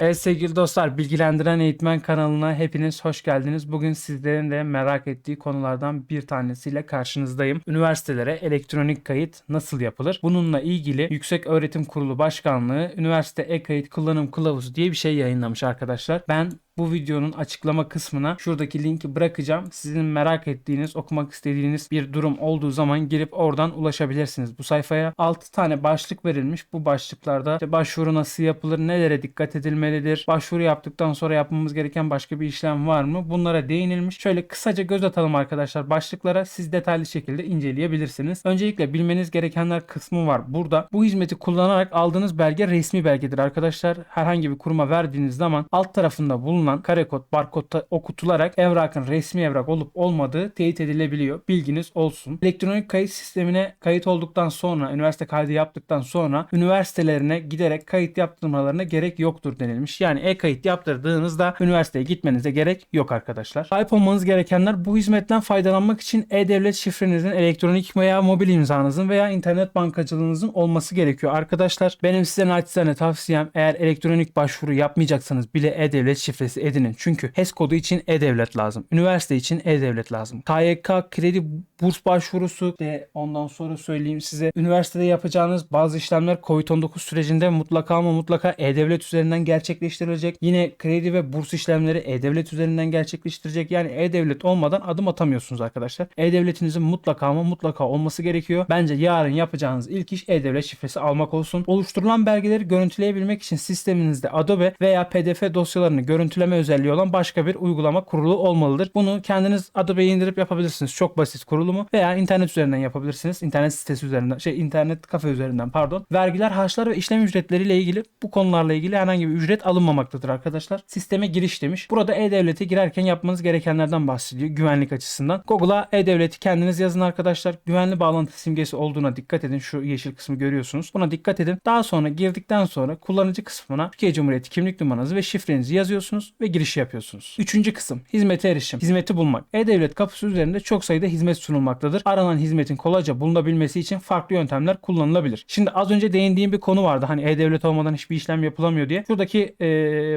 Evet sevgili dostlar, Bilgilendiren Eğitmen kanalına hepiniz hoş geldiniz. Bugün sizlerin de merak ettiği konulardan bir tanesiyle karşınızdayım. Üniversitelere elektronik kayıt nasıl yapılır? Bununla ilgili Yüksek Öğretim Kurulu Başkanlığı Üniversite E-Kayıt Kullanım Kılavuzu diye bir şey yayınlamış arkadaşlar. Ben bu videonun açıklama kısmına şuradaki linki bırakacağım. Sizin merak ettiğiniz, okumak istediğiniz bir durum olduğu zaman girip oradan ulaşabilirsiniz bu sayfaya. 6 tane başlık verilmiş. Bu başlıklarda işte başvuru nasıl yapılır, nelere dikkat edilmelidir, başvuru yaptıktan sonra yapmamız gereken başka bir işlem var mı? Bunlara değinilmiş. Şöyle kısaca göz atalım arkadaşlar başlıklara. Siz detaylı şekilde inceleyebilirsiniz. Öncelikle bilmeniz gerekenler kısmı var. Burada bu hizmeti kullanarak aldığınız belge resmi belgedir arkadaşlar. Herhangi bir kuruma verdiğiniz zaman alt tarafında bulunan karekod, barkod okutularak evrakın resmi evrak olup olmadığı teyit edilebiliyor. Bilginiz olsun. Elektronik kayıt sistemine kayıt olduktan sonra, üniversite kaydı yaptıktan sonra üniversitelerine giderek kayıt yaptırmalarına gerek yoktur denilmiş. Yani e-kayıt yaptırdığınızda üniversiteye gitmenize gerek yok arkadaşlar. Sahip olmanız gerekenler bu hizmetten faydalanmak için e-devlet şifrenizin, elektronik veya mobil imzanızın veya internet bankacılığınızın olması gerekiyor. Arkadaşlar benim size naçizane tavsiyem eğer elektronik başvuru yapmayacaksanız bile e-devlet şifresi edinin. Çünkü HES kodu için e-devlet lazım. Üniversite için e-devlet lazım. KYK kredi burs başvurusu ve ondan sonra söyleyeyim size üniversitede yapacağınız bazı işlemler COVID-19 sürecinde mutlaka ama mutlaka e-devlet üzerinden gerçekleştirilecek. Yine kredi ve burs işlemleri e-devlet üzerinden gerçekleştirecek. Yani e-devlet olmadan adım atamıyorsunuz arkadaşlar. E-devletinizin mutlaka ama mutlaka olması gerekiyor. Bence yarın yapacağınız ilk iş e-devlet şifresi almak olsun. Oluşturulan belgeleri görüntüleyebilmek için sisteminizde Adobe veya PDF dosyalarını görüntüleme özelliği olan başka bir uygulama kurulu olmalıdır. Bunu kendiniz Adobe'yi indirip yapabilirsiniz. Çok basit kurulumu veya internet üzerinden yapabilirsiniz. İnternet sitesi üzerinden, şey internet kafe üzerinden pardon. Vergiler, harçlar ve işlem ücretleriyle ilgili bu konularla ilgili herhangi bir ücret alınmamaktadır arkadaşlar. Sisteme giriş demiş. Burada e-devlete girerken yapmanız gerekenlerden bahsediyor güvenlik açısından. Google'a e-devleti kendiniz yazın arkadaşlar. Güvenli bağlantı simgesi olduğuna dikkat edin. Şu yeşil kısmı görüyorsunuz. Buna dikkat edin. Daha sonra girdikten sonra kullanıcı kısmına Türkiye Cumhuriyeti kimlik numaranızı ve şifrenizi yazıyorsunuz ve giriş yapıyorsunuz. Üçüncü kısım hizmete erişim. Hizmeti bulmak. E-Devlet kapısı üzerinde çok sayıda hizmet sunulmaktadır. Aranan hizmetin kolayca bulunabilmesi için farklı yöntemler kullanılabilir. Şimdi az önce değindiğim bir konu vardı. Hani E-Devlet olmadan hiçbir işlem yapılamıyor diye. Şuradaki e,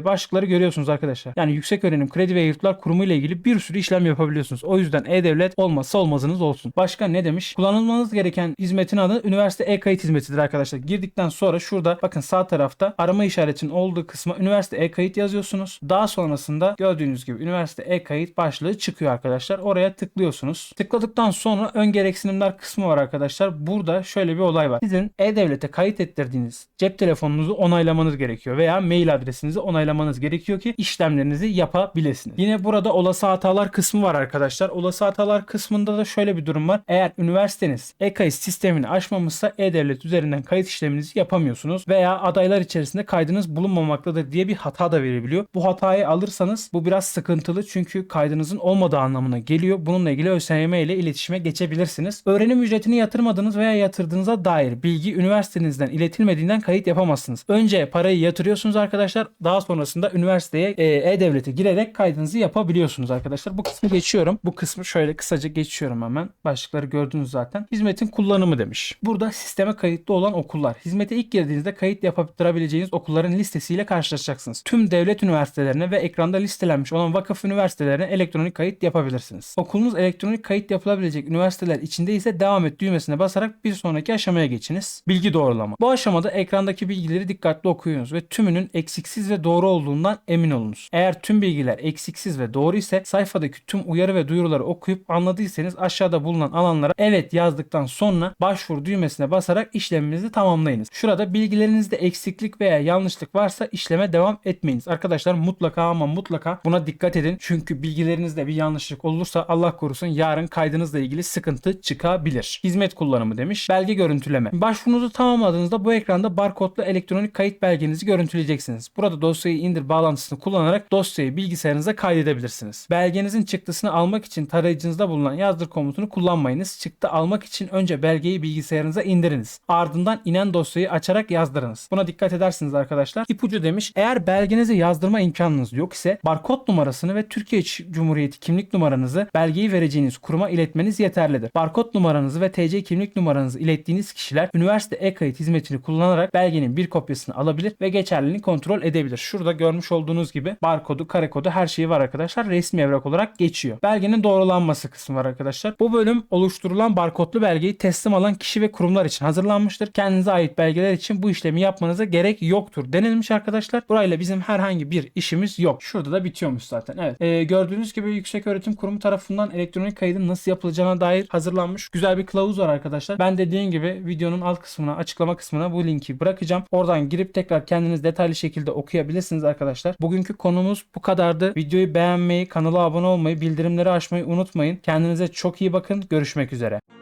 başlıkları görüyorsunuz arkadaşlar. Yani Yüksek Öğrenim Kredi ve Yurtlar Kurumu ile ilgili bir sürü işlem yapabiliyorsunuz. O yüzden E-Devlet olmazsa olmazınız olsun. Başka ne demiş? Kullanılmanız gereken hizmetin adı üniversite e-kayıt hizmetidir arkadaşlar. Girdikten sonra şurada bakın sağ tarafta arama işaretinin olduğu kısma üniversite e-kayıt yazıyorsunuz. Daha sonrasında gördüğünüz gibi üniversite e-kayıt başlığı çıkıyor arkadaşlar. Oraya tıklıyorsunuz. Tıkladıktan sonra ön gereksinimler kısmı var arkadaşlar. Burada şöyle bir olay var. Sizin e-devlete kayıt ettirdiğiniz cep telefonunuzu onaylamanız gerekiyor veya mail adresinizi onaylamanız gerekiyor ki işlemlerinizi yapabilirsiniz. Yine burada olası hatalar kısmı var arkadaşlar. Olası hatalar kısmında da şöyle bir durum var. Eğer üniversiteniz e-kayıt sistemini aşmamışsa e-devlet üzerinden kayıt işleminizi yapamıyorsunuz veya adaylar içerisinde kaydınız bulunmamaktadır diye bir hata da verebiliyor. Bu hatayı alırsanız bu biraz sıkıntılı çünkü kaydınızın olmadığı anlamına geliyor. Bununla ilgili ÖSYM ile iletişime geçebilirsiniz. Öğrenim ücretini yatırmadığınız veya yatırdığınıza dair bilgi üniversitenizden iletilmediğinden kayıt yapamazsınız. Önce parayı yatırıyorsunuz arkadaşlar. Daha sonrasında üniversiteye e, e-devlete girerek kaydınızı yapabiliyorsunuz arkadaşlar. Bu kısmı geçiyorum. Bu kısmı şöyle kısaca geçiyorum hemen. Başlıkları gördünüz zaten. Hizmetin kullanımı demiş. Burada sisteme kayıtlı olan okullar. Hizmete ilk girdiğinizde kayıt yaptırabileceğiniz okulların listesiyle karşılaşacaksınız. Tüm devlet üniversitelerine ve ekranda listelenmiş olan vakıf üniversitelerine elektronik kayıt yapabilirsiniz. Okulunuz elektronik kayıt yapılabilecek üniversiteler içinde ise devam et düğmesine basarak bir sonraki aşamaya geçiniz. Bilgi doğrulama. Bu aşamada ekrandaki bilgileri dikkatli okuyunuz ve tümünün eksiksiz ve doğru olduğundan emin olunuz. Eğer tüm bilgiler eksiksiz ve doğru ise sayfadaki tüm uyarı ve duyuruları okuyup anladıysanız aşağıda bulunan alanlara evet yazdıktan sonra başvur düğmesine basarak işleminizi tamamlayınız. Şurada bilgilerinizde eksiklik veya yanlışlık varsa işleme devam etmeyiniz. Arkadaşlar mutlaka ama mutlaka buna dikkat edin. Çünkü bilgilerinizde bir yanlışlık olursa Allah korusun yarın kaydınızla ilgili sıkıntı çıkabilir. Hizmet kullanımı demiş. Belge görüntüleme. Başvurunuzu tamamladığınızda bu ekranda barkodlu elektronik kayıt belgenizi görüntüleyeceksiniz. Burada dosyayı indir bağlantısını kullanarak dosyayı bilgisayarınıza kaydedebilirsiniz. Belgenizin çıktısını almak için tarayıcınızda bulunan yazdır komutunu kullanmayınız. Çıktı almak için önce belgeyi bilgisayarınıza indiriniz. Ardından inen dosyayı açarak yazdırınız. Buna dikkat edersiniz arkadaşlar. İpucu demiş. Eğer belgenizi yazdırma imkanınız numaranız yok ise barkod numarasını ve Türkiye Cumhuriyeti kimlik numaranızı belgeyi vereceğiniz kuruma iletmeniz yeterlidir. Barkod numaranızı ve TC kimlik numaranızı ilettiğiniz kişiler üniversite e-kayıt hizmetini kullanarak belgenin bir kopyasını alabilir ve geçerliliğini kontrol edebilir. Şurada görmüş olduğunuz gibi barkodu, kare kodu her şeyi var arkadaşlar. Resmi evrak olarak geçiyor. Belgenin doğrulanması kısmı var arkadaşlar. Bu bölüm oluşturulan barkodlu belgeyi teslim alan kişi ve kurumlar için hazırlanmıştır. Kendinize ait belgeler için bu işlemi yapmanıza gerek yoktur denilmiş arkadaşlar. Burayla bizim herhangi bir işimiz yok. Şurada da bitiyormuş zaten. Evet. Ee, gördüğünüz gibi Yüksek Öğretim Kurumu tarafından elektronik kaydın nasıl yapılacağına dair hazırlanmış güzel bir kılavuz var arkadaşlar. Ben dediğim gibi videonun alt kısmına, açıklama kısmına bu linki bırakacağım. Oradan girip tekrar kendiniz detaylı şekilde okuyabilirsiniz arkadaşlar. Bugünkü konumuz bu kadardı. Videoyu beğenmeyi, kanala abone olmayı, bildirimleri açmayı unutmayın. Kendinize çok iyi bakın. Görüşmek üzere.